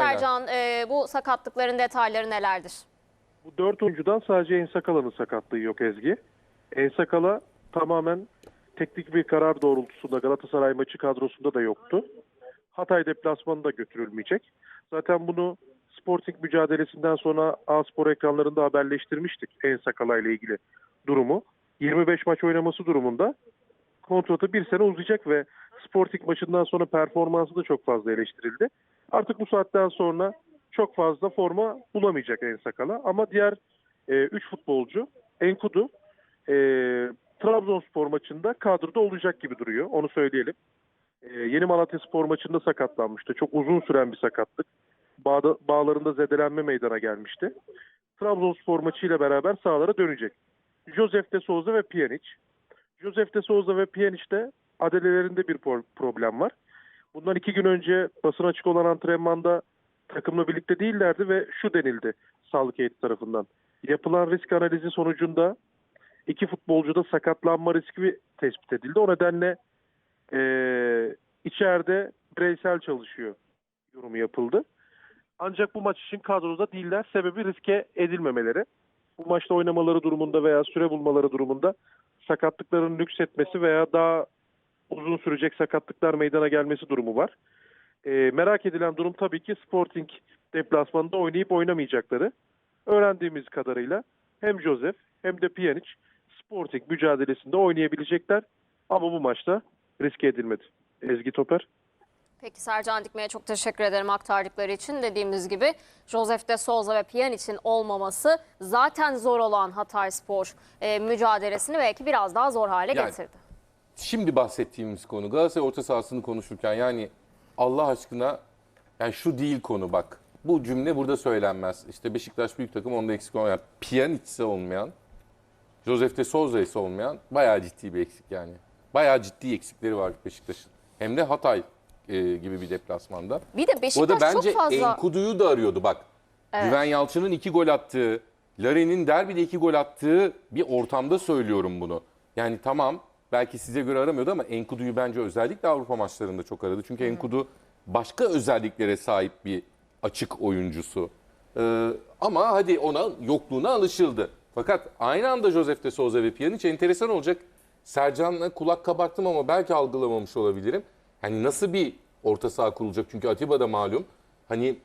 Sercan e, bu sakatlıkların detayları nelerdir? Bu dört oyuncudan sadece Ensakala'nın sakatlığı yok Ezgi. Ensakala tamamen teknik bir karar doğrultusunda Galatasaray maçı kadrosunda da yoktu. Hatay deplasmanı da götürülmeyecek. Zaten bunu Sporting mücadelesinden sonra A-Spor ekranlarında haberleştirmiştik Ensakala ile ilgili durumu. 25 maç oynaması durumunda kontratı bir sene uzayacak ve Sporting maçından sonra performansı da çok fazla eleştirildi. Artık bu saatten sonra çok fazla forma bulamayacak Ensakala ama diğer 3 futbolcu Enkudu e, Trabzonspor maçında kadroda olacak gibi duruyor. Onu söyleyelim. E, Yeni Malatya Spor maçında sakatlanmıştı. Çok uzun süren bir sakatlık. Bağda, bağlarında zedelenme meydana gelmişti. Trabzonspor maçıyla beraber sahalara dönecek. Josef de Souza ve Pjanic. Josef de Souza ve Pjanic'te adelelerinde bir pro- problem var. Bundan iki gün önce basın açık olan antrenmanda takımla birlikte değillerdi ve şu denildi sağlık heyeti tarafından. Yapılan risk analizi sonucunda iki futbolcuda sakatlanma riski tespit edildi. O nedenle eee içeride bireysel çalışıyor yorumu yapıldı. Ancak bu maç için kadroda değiller. Sebebi riske edilmemeleri. Bu maçta oynamaları durumunda veya süre bulmaları durumunda sakatlıkların nüksetmesi veya daha uzun sürecek sakatlıklar meydana gelmesi durumu var. Ee, merak edilen durum tabii ki Sporting deplasmanında oynayıp oynamayacakları. Öğrendiğimiz kadarıyla hem Josef hem de Pjanic Sporting mücadelesinde oynayabilecekler ama bu maçta riske edilmedi. Ezgi Toper. Peki Sercan Dikme'ye çok teşekkür ederim aktardıkları için. Dediğimiz gibi Josef de Souza ve Pjanic'in olmaması zaten zor olan Hatayspor e, mücadelesini belki biraz daha zor hale Yani- getirdi. Şimdi bahsettiğimiz konu Galatasaray orta sahasını konuşurken yani Allah aşkına yani şu değil konu bak. Bu cümle burada söylenmez. İşte Beşiktaş büyük takım onda eksik olmayan, Pjanic ise olmayan, Josef de Souza ise olmayan bayağı ciddi bir eksik yani. Bayağı ciddi eksikleri var Beşiktaş'ın. Hem de Hatay e, gibi bir deplasmanda. Bir de Beşiktaş da bence çok fazla... Enkudu'yu da arıyordu bak. Güven Yalçın'ın iki gol attığı, Larin'in derbide iki gol attığı bir ortamda söylüyorum bunu. Yani tamam belki size göre aramıyordu ama Enkudu'yu bence özellikle Avrupa maçlarında çok aradı. Çünkü Enkudu başka özelliklere sahip bir açık oyuncusu. Ee, ama hadi ona yokluğuna alışıldı. Fakat aynı anda Josef de Souza ve Pjanic enteresan olacak. Sercan'la kulak kabarttım ama belki algılamamış olabilirim. Hani nasıl bir orta saha kurulacak? Çünkü Atiba da malum. Hani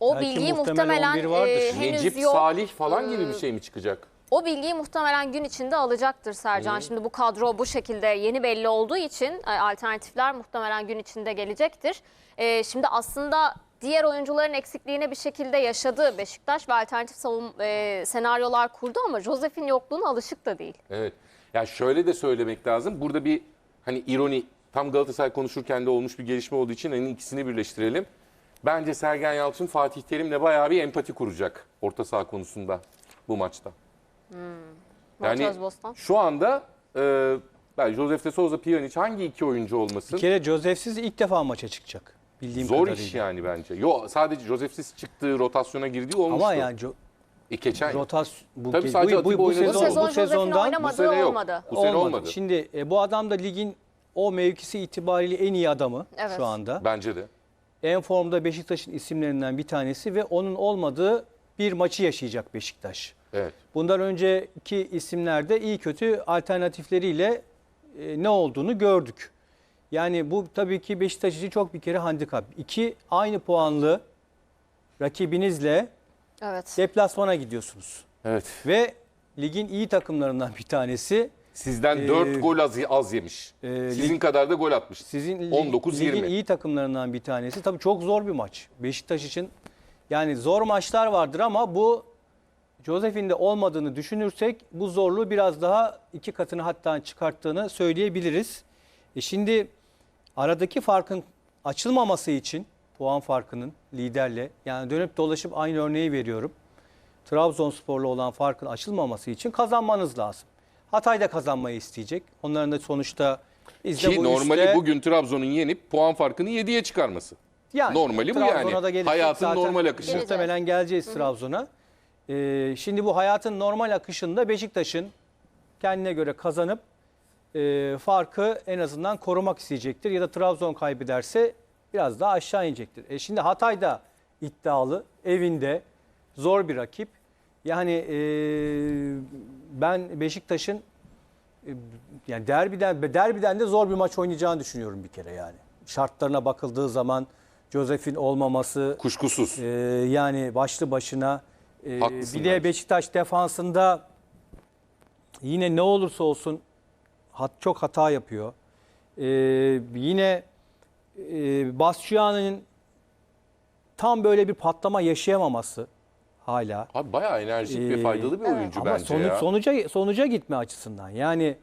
O Belki bilgiyi muhtemel muhtemelen 11 vardır. e, henüz Necip yok. Salih falan gibi bir şey mi çıkacak? O bilgiyi muhtemelen gün içinde alacaktır Sercan. Şimdi bu kadro bu şekilde yeni belli olduğu için e, alternatifler muhtemelen gün içinde gelecektir. E, şimdi aslında diğer oyuncuların eksikliğine bir şekilde yaşadı Beşiktaş ve alternatif savun e, senaryolar kurdu ama Josef'in yokluğuna alışık da değil. Evet. Ya şöyle de söylemek lazım. Burada bir hani ironi tam Galatasaray konuşurken de olmuş bir gelişme olduğu için hani ikisini birleştirelim. Bence Sergen Yalçın Fatih Terim'le bayağı bir empati kuracak orta saha konusunda bu maçta. Murat Yani şu anda e, ben Josef de Souza Pjanic hangi iki oyuncu olmasın? Bir kere Josef'siz ilk defa maça çıkacak. Bildiğim Zor kadarıyla. iş yani bence. Yo sadece Josef'siz çıktığı rotasyona girdiği olmuştu. Ama yani jo- E, geçen rotas bu, Tabii bu, sadece bu, bu, oynadı. Bu Sezon- bu sezondan bu sene yok. olmadı. Bu sene olmadı. olmadı. Şimdi e, bu adam da ligin o mevkisi itibariyle en iyi adamı Evet. şu anda. Bence de. En formda Beşiktaş'ın isimlerinden bir tanesi ve onun olmadığı bir maçı yaşayacak Beşiktaş. Evet. Bundan önceki isimlerde iyi kötü alternatifleriyle e, ne olduğunu gördük. Yani bu tabii ki Beşiktaş için çok bir kere handikap. İki aynı puanlı rakibinizle Evet. deplasmana gidiyorsunuz. Evet. Ve ligin iyi takımlarından bir tanesi Sizden Ee, 4 gol az, az yemiş. e, Sizin lig- kadar da gol atmış. sizin lig- 19-20. ligin iyi takımlarından bir tanesi. Tabii çok zor bir maç. Beşiktaş için yani zor maçlar vardır ama bu Josef'in de olmadığını düşünürsek bu zorluğu biraz daha iki katını hatta çıkarttığını söyleyebiliriz. E şimdi aradaki farkın açılmaması için puan farkının liderle yani dönüp dolaşıp aynı örneği veriyorum. Trabzonspor'la olan farkın açılmaması için kazanmanız lazım. Hatay da kazanmayı isteyecek. Onların da sonuçta biz de Ki bu normali üstte- bugün Trabzon'un yenip puan farkını 7'ye çıkarması. yani, normali bu Trabzon'a yani. da gelecek Hayatın zaten. normal akışı. Muhtemelen geleceğiz Trabzon'a. Ee, şimdi bu hayatın normal akışında Beşiktaş'ın kendine göre kazanıp e, farkı en azından korumak isteyecektir. Ya da Trabzon kaybederse biraz daha aşağı inecektir. E şimdi Hatay'da iddialı, evinde zor bir rakip. Yani e, ben Beşiktaş'ın e, yani derbiden derbiden de zor bir maç oynayacağını düşünüyorum bir kere yani. Şartlarına bakıldığı zaman Josef'in olmaması, Kuşkusuz. ee, yani başlı başına e, Haklısın bir de. Beşiktaş defansında yine ne olursa olsun hat, çok hata yapıyor. Ee, yine e, Batshuayi'nin tam böyle bir patlama yaşayamaması hala. Abi bayağı enerjik ve Ee, faydalı bir oyuncu Ama bence sonuç, ya. sonuca sonuca gitme açısından. Yani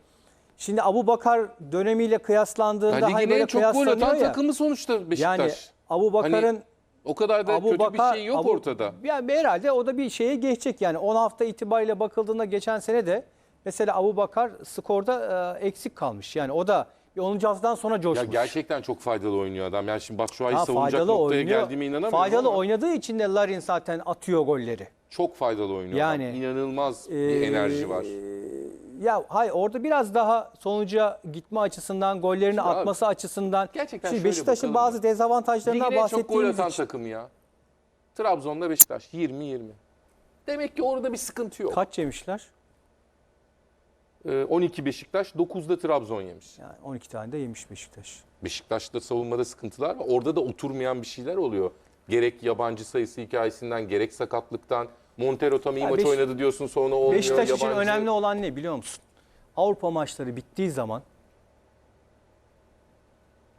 şimdi Abu Bakar dönemiyle kıyaslandığında Ya hani böyle en çok gol atan takımı sonuçta Beşiktaş. Yani Abu Bakar'ın Hani o kadar da Abu kötü Bakar- bir şey yok Abu- ortada. Yani herhalde o da bir şeye geçecek yani 10 hafta itibariyle bakıldığında geçen sene de mesela Abu Bakar skorda e, eksik kalmış. Yani o da bir 10. haftadan sonra Ya coşmuş. gerçekten çok faydalı oynuyor adam. Yani şimdi Batshuayi Ha, savunacak faydalı noktaya oynuyor. geldiğime inanamıyorum Faydalı ama oynadığı için de Larin zaten atıyor golleri. çok faydalı oynuyor Yani, adam. İnanılmaz bir Ee, enerji var. Ya hayır orada biraz daha sonuca gitme açısından, gollerini Şimdi abi, atması açısından. gerçekten Şimdi şöyle Beşiktaş'ın bakalım bazı ya. dezavantajlarından Ligin en çok gol bahsettiğimiz atan için. takım ya. Trabzon'da Beşiktaş 20-20. Demek ki orada bir sıkıntı yok. Kaç yemişler? Ee, 12 Beşiktaş, 9'da Trabzon yemiş. Yani 12 tane de yemiş Beşiktaş. Beşiktaş'ta savunmada sıkıntılar var. Orada da oturmayan bir şeyler oluyor. Gerek yabancı sayısı hikayesinden, gerek sakatlıktan. Montero tam iyi Ya maç Beş- oynadı diyorsun sonra olmuyor. Beşiktaş için yabancı. önemli olan ne biliyor musun? Avrupa maçları bittiği zaman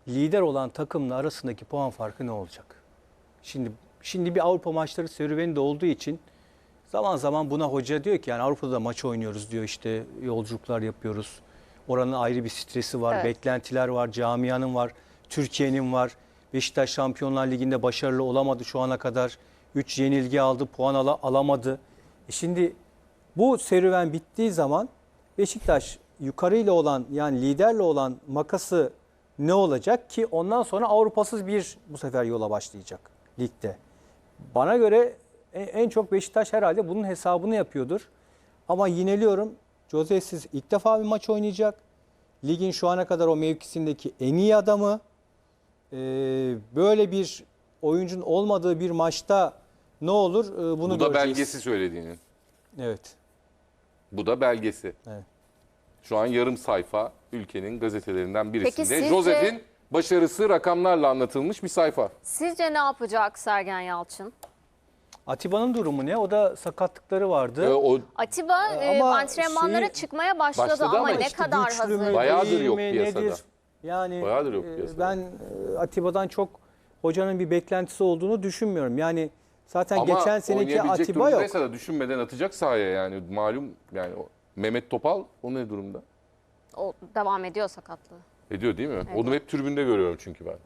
lider olan takımla arasındaki puan farkı ne olacak? Şimdi şimdi bir Avrupa maçları serüveni de olduğu için zaman zaman buna hoca diyor ki yani Avrupa'da da maç oynuyoruz diyor işte yolculuklar yapıyoruz. Oranın ayrı bir stresi var, Evet. beklentiler var, camianın var, Türkiye'nin var. Beşiktaş Şampiyonlar Ligi'nde başarılı olamadı şu ana kadar. 3 yenilgi aldı, puan ala- alamadı. E şimdi bu serüven bittiği zaman Beşiktaş yukarıyla olan yani liderle olan makası ne olacak ki ondan sonra Avrupasız bir bu sefer yola başlayacak ligde. Bana göre en- en çok Beşiktaş herhalde bunun hesabını yapıyordur. Ama yineliyorum. Jose'siz ilk defa bir maç oynayacak. Ligin şu ana kadar o mevkisindeki en iyi adamı. Ee, böyle bir oyuncunun olmadığı bir maçta ne olur Ee, bunu Bu da göreceğiz. belgesi söylediğinin. Evet. Bu da belgesi. Evet. Şu an yarım sayfa ülkenin gazetelerinden birisinde. sizce- Josef'in başarısı rakamlarla anlatılmış bir sayfa. Sizce ne yapacak Sergen Yalçın? Atiba'nın durumu ne? O da sakatlıkları vardı. Ee, o Atiba e, Ama antrenmanlara şey- çıkmaya başladı, Başladı ama, ama ne işte kadar Güçlü hazır? mü, Bayağıdır değil yok mi, piyasada. nedir? Yani Bayağıdır yok e, piyasada. Ben e, Atiba'dan çok hocanın bir beklentisi olduğunu düşünmüyorum. Yani zaten ama geçen seneki oynayabilecek Atiba yok. durumdaysa da düşünmeden atacak sahaya yani malum yani o- Mehmet Topal o ne durumda? O devam ediyor sakatlığı. Ediyor değil mi? Onu hep tribünde görüyorum çünkü ben.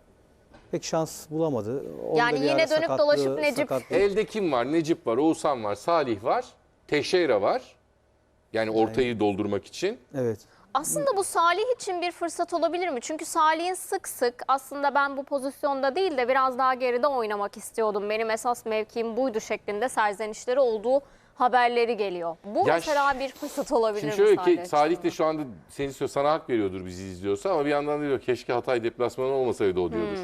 Pek şans bulamadı. Orada Yani bir yine ara dönüp sakatlığı- dolaşıp Necip- sakatlığı- Elde kim var? Necip var, Oğuzhan var, Salih var, Teşeyra var. Yani ortayı doldurmak için. Evet. Aslında bu Salih için bir fırsat olabilir mi? Çünkü Salih'in sık sık aslında ben bu pozisyonda değil de biraz daha geride oynamak istiyordum. Benim esas mevkim buydu şeklinde serzenişleri olduğu haberleri geliyor. Bu Ya mesela bir fırsat olabilir Şimdi mi şöyle Salih ki Salih de şu anda seni istiyor sana hak veriyordur bizi izliyorsa ama bir yandan da diyor keşke Hatay deplasmanı olmasaydı o diyordur.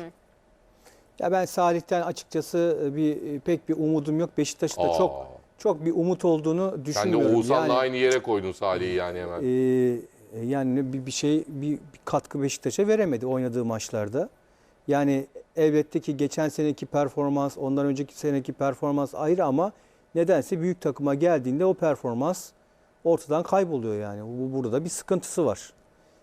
Ya ben Salih'ten açıkçası e, bir pek bir umudum yok. Beşiktaş'ta Aa. çok çok bir umut olduğunu Sen de düşünmüyorum. Oğuzhan'la Yani- aynı yere koydun Salih'i yani hemen. Ee, yani bir, bir şey bir, bir katkı Beşiktaş'a veremedi oynadığı maçlarda. Yani elbette ki geçen seneki performans, ondan önceki seneki performans ayrı ama nedense büyük takıma geldiğinde o performans ortadan kayboluyor yani. Bu burada bir sıkıntısı var.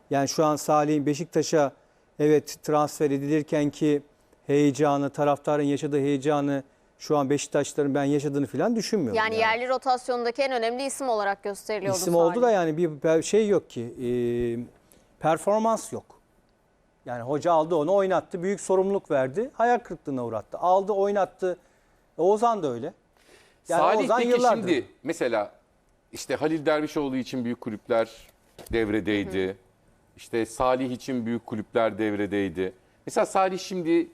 Yani şu an Salih'in Beşiktaş'a evet transfer edilirken ki heyecanı, taraftarın yaşadığı heyecanı şu an Beşiktaşların ben yaşadığını falan düşünmüyorum. Yani yerli rotasyondaki en önemli isim olarak gösteriliyordu İsim Salih. oldu da yani bir bir şey yok ki. e, performans yok. Yani hoca aldı onu oynattı. Büyük sorumluluk verdi. Hayal kırıklığına uğrattı. Aldı oynattı. E, Ozan da öyle. Yani Salih Ozan peki yıllardır. şimdi mesela işte Halil Dervişoğlu için büyük kulüpler devredeydi. İşte Salih için büyük kulüpler devredeydi. Mesela Salih şimdi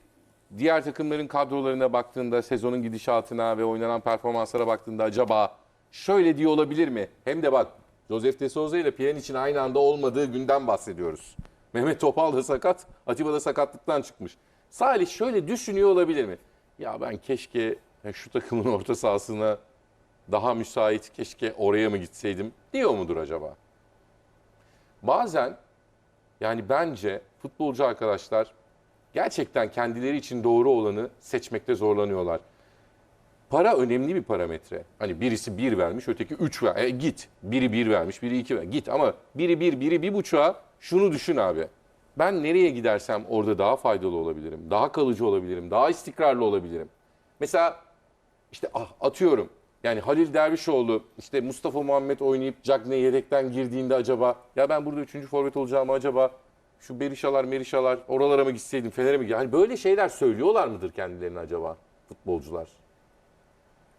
diğer takımların kadrolarına baktığında sezonun gidişatına ve oynanan performanslara baktığında acaba şöyle diye olabilir mi? Hem de bak Josef de Souza ile Pjanic'in aynı anda olmadığı günden bahsediyoruz. Mehmet Topal da sakat, Atiba da sakatlıktan çıkmış. Salih şöyle düşünüyor olabilir mi? Ya ben keşke şu takımın orta sahasına daha müsait keşke oraya mı gitseydim diyor mudur acaba? Bazen yani bence futbolcu arkadaşlar gerçekten kendileri için doğru olanı seçmekte zorlanıyorlar. Para önemli bir parametre. Hani birisi bir vermiş, öteki üç ver. E, git. Biri bir vermiş, biri iki ver. Git ama biri bir, biri bir buçuğa şunu düşün abi. Ben nereye gidersem orada daha faydalı olabilirim. Daha kalıcı olabilirim. Daha istikrarlı olabilirim. Mesela işte ah, atıyorum. Yani Halil Dervişoğlu işte Mustafa Muhammed oynayıp Cagney yedekten girdiğinde acaba ya ben burada üçüncü forvet olacağımı acaba şu Berişalar Merişalar oralara mı gitseydim Fener'e mi Yani böyle şeyler söylüyorlar mıdır kendilerine acaba futbolcular?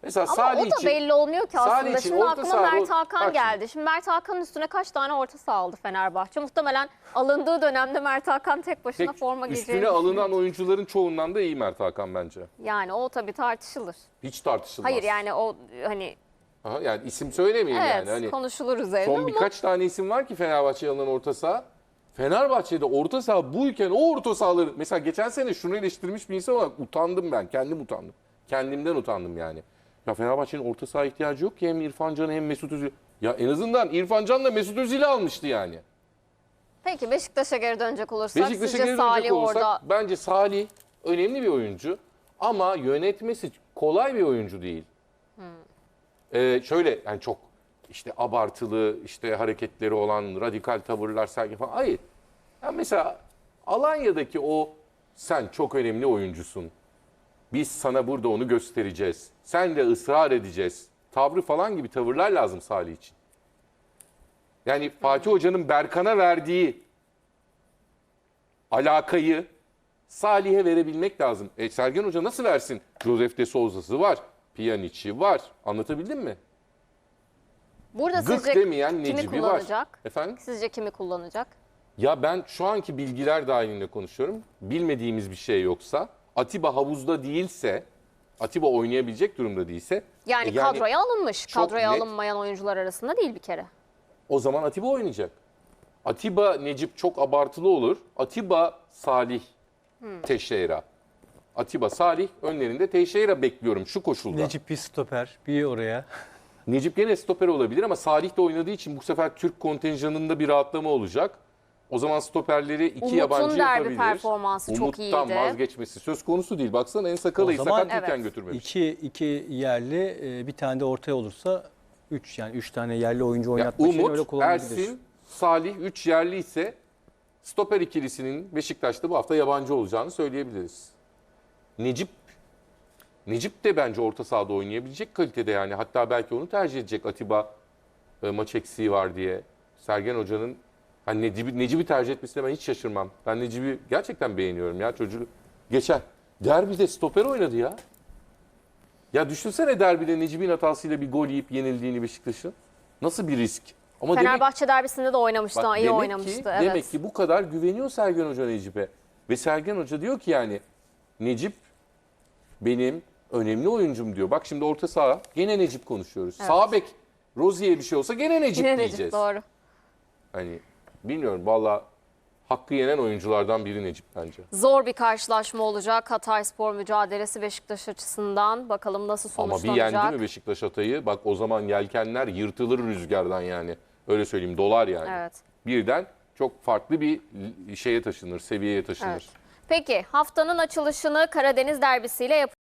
Mesela Ama Salih o da için belli olmuyor ki Salih aslında. için Şimdi orta aklıma saha- Mert Hakan Bak geldi. Şimdi Mert Hakan'ın üstüne kaç tane orta saha aldı Fenerbahçe? Muhtemelen alındığı dönemde Mert Hakan tek başına tek forma giyeceğini üstüne alınan oyuncuların çoğundan da iyi Mert Hakan bence. Yani o tabii tartışılır. Hiç tartışılmaz. Hayır yani o hani Aha, yani isim söylemeyeyim evet yani. Hani konuşulur üzerine Son ama birkaç tane isim var ki Fenerbahçe'ye alınan orta saha. Fenerbahçe'de orta saha buyken o orta sahaları mesela geçen sene şunu eleştirmiş bir insan olarak utandım ben. Kendim utandım. Kendimden utandım yani. Ya Fenerbahçe'nin orta saha ihtiyacı yok ki hem İrfan Can'ı hem Mesut Özil. Ya en azından İrfan Can da Mesut Özil'i almıştı yani. Peki Beşiktaş'a geri dönecek olursak Beşiktaş'a sizce geri Salih dönecek olursak orada bence Salih önemli bir oyuncu ama yönetmesi kolay bir oyuncu değil. Ee, şöyle yani çok işte abartılı işte hareketleri olan radikal tavırlar sergi falan. Hayır. Ya mesela Alanya'daki o sen çok önemli oyuncusun. Biz sana burada onu göstereceğiz. Sen de ısrar edeceğiz. Tavrı falan gibi tavırlar lazım Salih için. Yani Fatih Hoca'nın Berkan'a verdiği alakayı Salih'e verebilmek lazım. E, Sergen Hoca nasıl versin? Josef de Souza'sı var. Pjanic'i var. Anlatabildim mi? Burada Gık sizce demeyen kimi Necip'i var. kullanacak? Efendim? Sizce kimi kullanacak? Ya ben şu anki bilgiler dahilinde konuşuyorum. Bilmediğimiz bir şey yoksa, Atiba havuzda değilse, Atiba oynayabilecek durumda değilse, Yani, e, kadroya alınmış. Kadroya net. alınmayan oyuncular arasında değil bir kere. o zaman Atiba oynayacak. Atiba Necip çok abartılı olur. Atiba Salih Teşeira. Atiba Salih önlerinde Teşeira bekliyorum şu koşulda. Necip bir stoper, bir oraya. Necip gene stoper olabilir ama Salih de oynadığı için bu sefer Türk kontenjanında bir rahatlama olacak. O zaman stoperleri iki Umut'un yabancı derbi yapabilir. performansı çok Umut'tan iyiydi. vazgeçmesi söz konusu değil. Baksana en sakalayı O zaman- sakatlıyken Evet. götürmemiş. İki, iki yerli, e, bir tane de ortaya olursa üç yani üç tane yerli oyuncu Ya oynatmak için öyle Umut. Ersin, Salih 3 yerli ise stoper ikilisinin Beşiktaş'ta bu hafta yabancı olacağını söyleyebiliriz. Necip Necip de bence orta sahada oynayabilecek kalitede yani. Hatta belki onu tercih edecek Atiba e, maç eksiği var diye. Sergen Hoca'nın hani Necip'i, Necip'i tercih etmesine ben hiç şaşırmam. Ben Necip'i gerçekten beğeniyorum ya çocuğu. Geçen derbide stoper oynadı ya. Ya düşünsene derbide Necip'in hatasıyla bir gol yiyip yenildiğini Beşiktaş'ın. Nasıl bir risk? Ama demek- Fenerbahçe derbisinde de oynamıştı. Bak iyi demek oynamıştı. Ki, evet. Demek ki bu kadar güveniyor Sergen Hoca Necip'e. Ve Sergen Hoca diyor ki yani Necip benim önemli oyuncum diyor. Bak şimdi orta saha gene Necip konuşuyoruz. Sağ bek Rozier'e bir şey olsa gene Necip Yine diyeceğiz. Necip doğru. Hani bilmiyorum valla hakkı yenen oyunculardan biri Necip bence. Zor bir karşılaşma olacak. Hatay Spor mücadelesi Beşiktaş açısından. Bakalım nasıl Ama bir sonuçlanacak. yendi mi Beşiktaş Hatay'ı bak o zaman yelkenler yırtılır rüzgardan yani. Öyle söyleyeyim dolar yani. Evet. Birden çok farklı bir şeye taşınır, seviyeye taşınır. Evet. Peki haftanın açılışını Karadeniz derbisiyle yapacağız.